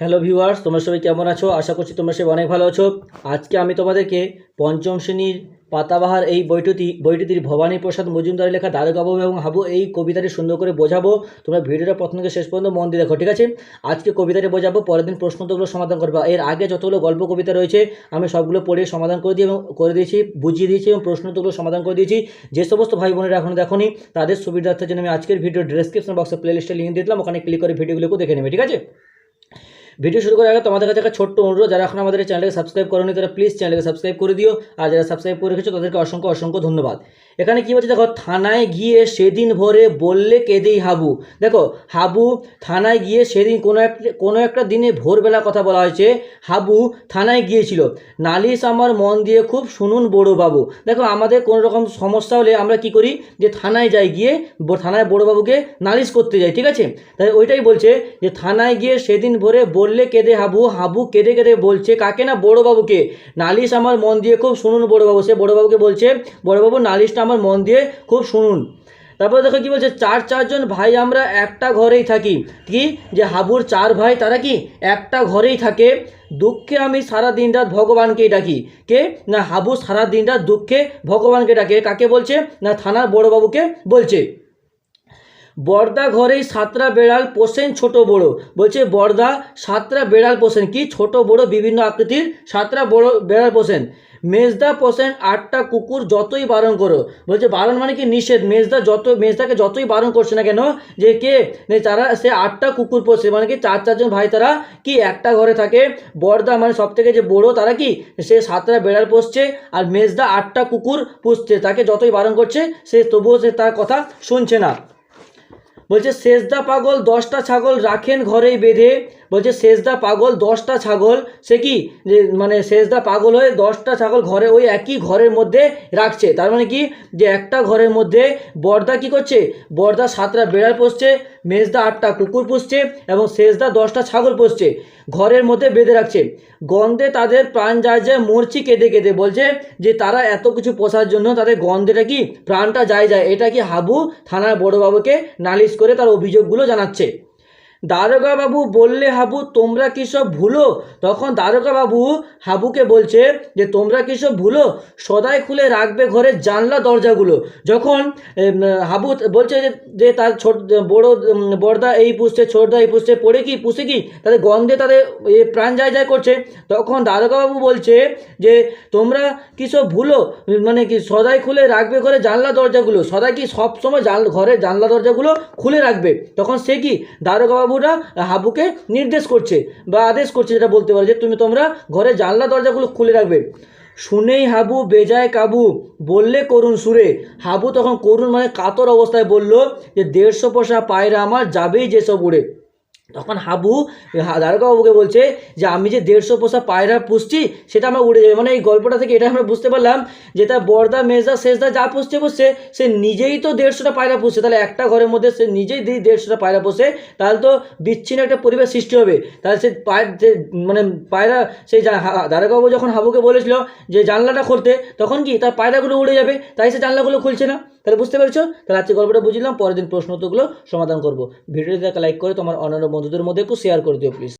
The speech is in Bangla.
হ্যালো ভিউয়ার্স তোমরা সবাই কেমন আছো? আশা করছি তোমরা সবাই অনেক ভালো আছো। আজকে আমি তোমাদেরকে পঞ্চম শ্রেণির পাতাবাহার এই বইটি বইটির ভবানী প্রসাদ মজুমদারের লেখা দারোগাবু এবং হাবু এই কবিতাটি সুন্দর করে বোঝাবো। তোমরা ভিডিওটা প্রথম থেকে শেষ পর্যন্ত মন দিয়ে দেখো, ঠিক আছে? আজকে কবিতাটি বোঝাবো, পরের দিন প্রশ্ন উত্তরগুলো সমাধান করব। এর আগে যতগুলো গল্প কবিতা রয়েছে, আমি সবগুলো পড়ে সমাধান করে দিয়ে এবং করে দিয়েছি, বুঝিয়ে দিয়েছি এবং প্রশ্ন উত্তরগুলো সমাধান করে দিয়েছি। যে সমস্ত ভাই বোনেরা এখন দেখোনি, তাদের সুবিধার্থের জন্য আমি আজকের ভিডিও ডিসক্রিপশন বক্সে প্লেলিস্টে লিঙ্ক দিয়ে দিলাম। ওখানে ক্লিক করে ভিডিওগুলোকে দেখে নেবে, ঠিক আছে? ভিডিও শুরু করার আগে তোমাদের কাছে একটা ছোট্ট অনুরোধ, যারা এখন আমাদের চ্যানেলকে সাবস্ক্রাইব করোনি তারা প্লিজ চ্যানেলকে সাবস্ক্রাইব করে দিও, আর যারা সাবস্ক্রাইব করে রেখেছো তাদেরকে অসংখ্য অসংখ্য ধন্যবাদ। এখানে কী বলছে দেখো, থানায় গিয়ে সেদিন ভোরে বললে কেঁদেই হাবু। দেখো, হাবু থানায় গিয়ে সেদিন কোনো একটা কোনো একটা দিনে ভোরবেলা কথা বলা হয়েছে, হাবু থানায় গিয়েছিল। নালিশ আমার মন দিয়ে খুব শুনুন বড়োবাবু। দেখো, আমাদের কোনো রকম সমস্যা হলে আমরা কি করি, যে থানায় যাই গিয়ে থানায় বড়োবাবুকে নালিশ করতে যাই, ঠিক আছে? তাই ওইটাই বলছে যে, থানায় গিয়ে সেদিন ভরে ভোরে বললে কেঁদে হাবু হাবু কেঁদে কেঁদে বলছে, কাকে না বড়োবাবুকে? নালিশ আমার মন দিয়ে খুব শুনুন বড়োবাবু, সে বড়োবাবুকে বলছে, বড়োবাবু, নালিশটা আমার মন দিয়ে খুব শুনুন। তারপরে দেখো কি বলছে, চার, চারজন ভাই আমরা একটা ঘরেই থাকি। কি? যে হাবুর চার ভাই, তারা কি? একটা ঘরেই থাকে। দুঃখে আমি সারা দিন রাত ভগবানকেই ডাকি। কে? না, হাবু সারা দিন রাত দুঃখে ভগবানকে ডাকে। কাকে বলছে? না, থানার বড়োবাবুকে বলছে। বর্দা ঘরেই সাতটা বেড়াল পোষেন ছোট বড়। বলছে, বর্দা সাতটা বেড়াল পোষেন। কি ছোট বড় বিভিন্ন আকৃতির সাতটা বড় বেড়াল পোষেন? মেজদা পোষেন আটটা কুকুর যতই বারণ করো। বলছে, বারণ মানে কি? নিষেধ। মেজদা যত, মেজদাকে যতই বারণ করছে না কেন, যে কে? তারা, সে আটটা কুকুর পোষে। মানে কি, চার, চারজন ভাই তারা কি একটা ঘরে থাকে? বর্দা মানে সব থেকে যে বড় তারা কি? সে সাতটা বেড়াল পোষছে আর মেজদা আটটা কুকুর পুষছে। তাকে যতই বারণ করছে, সে তবুও সে তার কথা শুনছে না। বলছে শেষদা পাগল দশটা ছাগল রাখেন ঘরেই বেঁধে। বলছে শেষদা পাগল দশটা ছাগল। সে কি? যে মানে শেষদা পাগল হয়ে দশটা ছাগল ঘরে, ওই একই ঘরের মধ্যে রাখছে। তার মানে কি? যে একটা ঘরের মধ্যে বর্দা কি করছে? বর্দা সাতটা বেড়াল পুষছে। মেজদা আটটা কুকুর পুষছে এবং শেষদা দশটা ছাগল পুষছে। ঘরের মধ্যে বেঁধে রাখছে। গন্ধে তাদের প্রাণ যায় যায় মরছি কেঁদে কেঁদে। বলছে যে তারা এত কিছু পোষার জন্য তাদের গন্ধেটা কি? প্রাণটা যায় যায়। এটা কি হাবু থানার বড়োবাবুকে নালিশ করে তার অভিযোগগুলো জানাচ্ছে। দারোগা বাবু বললে, হাবু, তোমরা কি সব ভুলো? তখন দারোগা বাবু হাবুকে বলছে যে, তোমরা কি সব ভুলো? সদাই খুলে রাখবে ঘরের জানলা দরজাগুলো। যখন হাবু বলছে যে তার ছোট, বড় বড়দা এই পুষছে ছোটদা এই পুষছে পড়ে কি? পুষে কি? তাদের গন্ধে তাদের প্রাণ যায় যায় করছে। তখন দারোগা বাবু বলছে যে, তোমরা কি সব ভুলো? মানে কি সদাই খুলে রাখবে ঘরে জানলা দরজাগুলো? সদাই কি সবসময় জান, ঘরের জানলা দরজাগুলো খুলে রাখবে? তখন সে কি? দারোগা বাবুরা হাবুকে নির্দেশ করছে বা আদেশ করছে যেটা বলতে পারে যে তুমি তোমরা ঘরে জানলা দরজাগুলো খুলে রাখবে। শুনেই হাবু বেজায় কাবু বললে করুন সুরে। হাবু তখন করুণ মানে কাতর অবস্থায় বলল যে, দেড়শো পয়সা পায়রা আমার যাবেই যেসব উড়ে। তখন হাবু দ্বারকা বাবুকে বলছে যে, আমি যে দেড়শো পোষা পায়রা পুষছি, সেটা আমার উড়ে যাবে। মানে এই গল্পটা থেকে এটা আমরা বুঝতে পারলাম যে, তার বর্দা, মেজদা শেষদা যা পুষছে পুষছে, সে নিজেই তো দেড়শোটা পায়রা পুষছে। তাহলে একটা ঘরের মধ্যে সে নিজেই দিয়ে দেড়শোটা পায়রা পোষে, তাহলে তো বিচ্ছিন্ন একটা পরিবেশ সৃষ্টি হবে। তাহলে সে পায়ের যে মানে পায়রা সেই দারোগাবু যখন হাবুকে বলেছিল যে, জানলাটা খুলতে, তখন কি তার পায়রাগুলো উড়ে যাবে? তাই সে জানলাগুলো খুলছে না? তাহলে বুঝতে পেরেছ? তাহলে আজকে গল্পটা বুঝলাম, পরের দিন প্রশ্ন উত্তরগুলো সমাধান করব। ভিডিওটি লাইক করে তোমার অন্যান্য বন্ধুদের মধ্যে একটু শেয়ার করে দিও প্লিজ